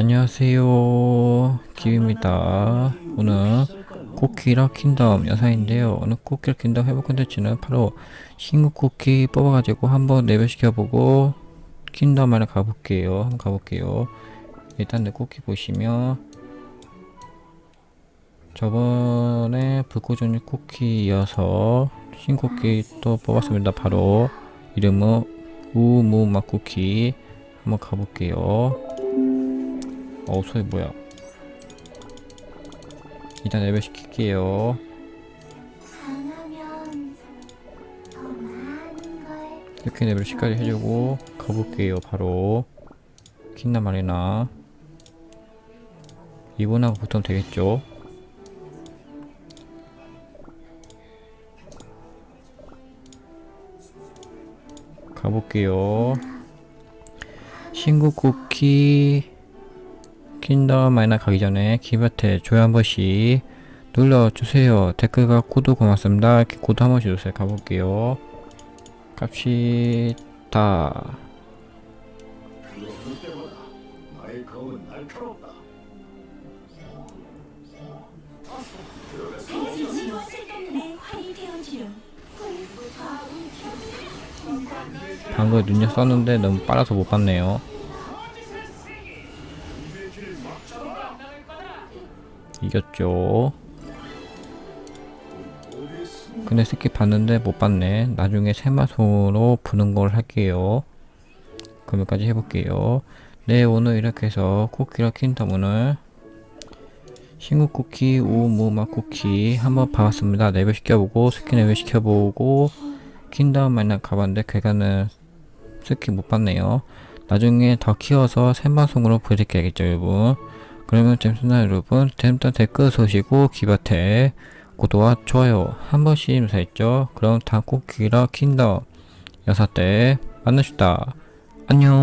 안녕하세요. 기입니다 오늘 쿠키라 킨덤 여사인데요. 오늘 쿠키라 킨덤 해볼 컨텐츠는 바로 신규 쿠키 뽑아가지고 한번 레벨 시켜보고 킨덤 안에 가볼게요. 한번 가볼게요. 일단 내 쿠키 보시면 저번에 불꽃종류 쿠키여서 신쿠키 또 뽑았습니다. 바로 이름은 우무마 쿠키 한번 가볼게요. 어 소리 뭐야? 일단 레벨 시킬게요. 이렇게 레벨 10까지 해주고 가볼게요 바로. 킨나 마리나. 이분하고 붙으면 되겠죠? 가볼게요. 신구 쿠키 킨더 마이너 가기 전에 기버테 좋아요 한 번씩 눌러주세요. 댓글과 구독 고맙습니다. 구독 한 번씩 주세요. 가볼게요. 갑시다. 방금 눈력 썼는데 너무 빨라서 못 봤네요 이겼죠. 근데 스킵 봤는데 못 봤네. 나중에 세마손으로 부는 걸 할게요. 그럼 여기까지 해볼게요. 네 오늘 이렇게 해서 쿠키랑 킨덤 오늘 신구 쿠키 우무마 쿠키 한번 봐봤습니다. 레벨 시켜보고 스킨 레벨 시켜보고 킨덤 만약 가봤는데 걔가는 스킨 못 봤네요. 나중에 더 키워서 세마송으로 보여드릴게야겠죠 여러분 그러면 재밌나 여러분 재밌던 댓글 쏘시고 기바테 구독과 좋아요 한 번씩 감사했죠? 그럼 다음 쿠키라 킨덤 여섯 때 만나시다. 안녕